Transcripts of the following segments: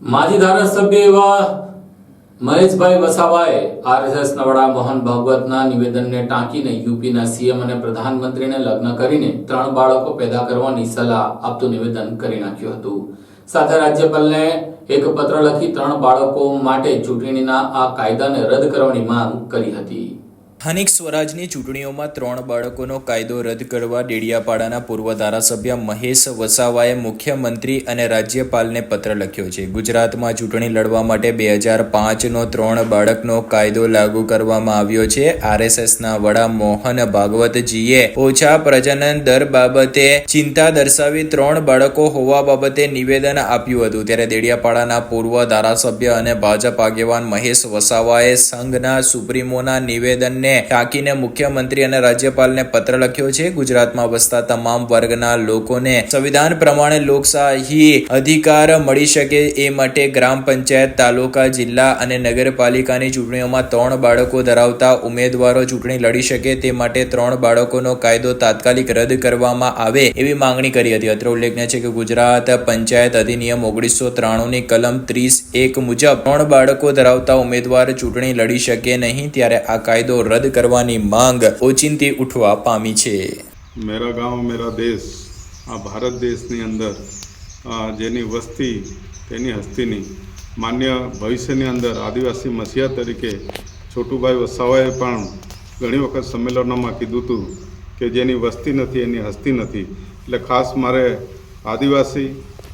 માજી ધારાસભ્ય એવા મહેશભાઈ વસાવાએ આરએસએસ વડા મોહન ભાગવતના નિવેદનને ટાંકીને યુપીના સીએમ અને પ્રધાનમંત્રીને લગ્ન કરીને ત્રણ બાળકો પેદા કરવાની સલાહ આપતું નિવેદન કરી નાખ્યું હતું. સાથે રાજ્યપાલને એક પત્ર લખી ત્રણ બાળકો માટે ચૂંટણીના આ કાયદાને રદ કરવાની માંગ કરી હતી. સ્થાનિક સ્વરાજની ચૂંટણીઓમાં ત્રણ બાળકોનો કાયદો રદ કરવા ડેડિયાપાડાના પૂર્વ ધારાસભ્ય મહેશ વસાવાએ મુખ્યમંત્રી અને રાજ્યપાલને પત્ર લખ્યો છે. ગુજરાતમાં ચૂંટણી લડવા માટે બે હજાર પાંચનો ત્રણ બાળકનો કાયદો લાગુ કરવામાં આવ્યો છે. આરએસએસના વડા મોહન ભાગવતજીએ ઓછા પ્રજનન દર બાબતે ચિંતા દર્શાવી ત્રણ બાળકો હોવા બાબતે નિવેદન આપ્યું હતું. ત્યારે દેડિયાપાડાના પૂર્વ ધારાસભ્ય અને ભાજપ આગેવાન મહેશ વસાવાએ સંઘના સુપ્રીમોના નિવેદનને ટાંકીને મુખ્યમંત્રી અને રાજ્યપાલને પત્ર લખ્યો છે. ગુજરાતમાં વસતા તમામ વર્ગના લોકોને સંવિધાન પ્રમાણે લોકશાહી અધિકાર મળી શકે એ માટે ગ્રામ પંચાયત, તાલુકા, જિલ્લા અને નગરપાલિકાની ચૂંટણીઓમાં ત્રણ બાળકો ધરાવતા ઉમેદવારો ચૂંટણી લડી શકે તે માટે ત્રણ બાળકોનો કાયદો તાત્કાલિક રદ કરવામાં આવે એવી માંગણી કરી હતી. અત્રે ઉલ્લેખનીય છે કે ગુજરાત પંચાયત અધિનિયમ ઓગણીસો ત્રાણુંની કલમ ત્રીસ એક મુજબ ત્રણ બાળકો ધરાવતા ઉમેદવાર ચૂંટણી લડી શકે નહીં. ત્યારે આ કાયદો રદ કરવાની માંગ ઓચિંતી ઉઠવા પામી છે. મેરા ગાંવ, મેરા દેશ, આ ભારત દેશની અંદર જેની વસ્તી, તેની હસ્તીની, માન્ય ભવિષ્યની અંદર આદિવાસી મસીહા તરીકે છોટુભાઈ વસાવાએ પણ ઘણી વખત સંમેલનોમાં કીધું હતું કે જેની વસ્તી નથી, એની હસ્તી નથી. એટલે ખાસ મારે આદિવાસી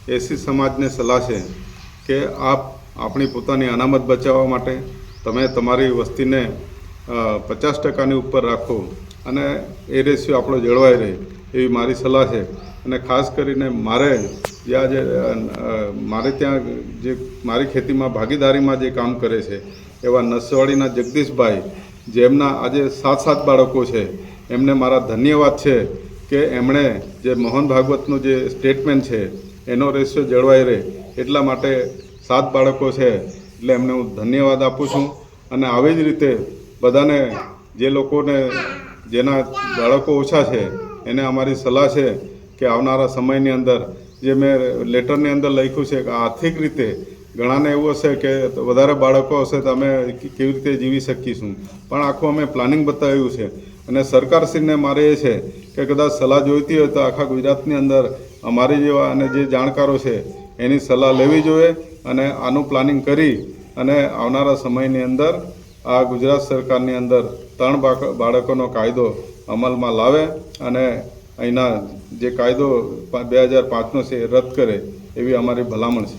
એસી સમાજને સલાહ છે કે આપ આપણી પોતાની અનામત બચાવવા માટે તમે તમારી વસ્તીને પચાસ ટકાની ઉપર રાખો અને એ રેશિયો આપણો જળવાઈ રહે એવી મારી સલાહ છે. અને ખાસ કરીને મારે જે આજે મારે ત્યાં જે મારી ખેતીમાં ભાગીદારીમાં જે કામ કરે છે, એવા નસવાડીના જગદીશભાઈ, જેમના આજે સાત સાત બાળકો છે, એમને મારા ધન્યવાદ છે કે એમણે જે મોહન ભાગવતનું જે સ્ટેટમેન્ટ છે, એનો રેશિયો જળવાઈ રહે એટલા માટે સાત બાળકો છે, એટલે એમને હું ધન્યવાદ આપું છું. અને આવી જ રીતે બધાને જે લોકોને જેના બાળકો ઓછા છે, એને અમારી સલાહ છે કે આવનારા સમયની અંદર જે મેં લેટરની અંદર લખ્યું છે કે આર્થિક રીતે ઘણાને એવું હશે કે વધારે બાળકો હશે તો અમે કેવી રીતે જીવી શકીશું. પણ આખું અમે પ્લાનિંગ બતાવ્યું છે. અને સરકારશ્રીને મારે એ છે કે કદાચ સલાહ જોઈતી હોય તો આખા ગુજરાતની અંદર અમારી જેવા અને જે જાણકારો છે એની સલાહ લેવી જોઈએ અને આનું પ્લાનિંગ કરી અને આવનારા સમયની અંદર આ ગુજરાત સરકારની અંદર ત્રણ બાળકોનો કાયદો અમલમાં લાવે અને અહીંના જે કાયદો બે હજાર પાંચનો છે એ રદ કરે એવી અમારી ભલામણ છે.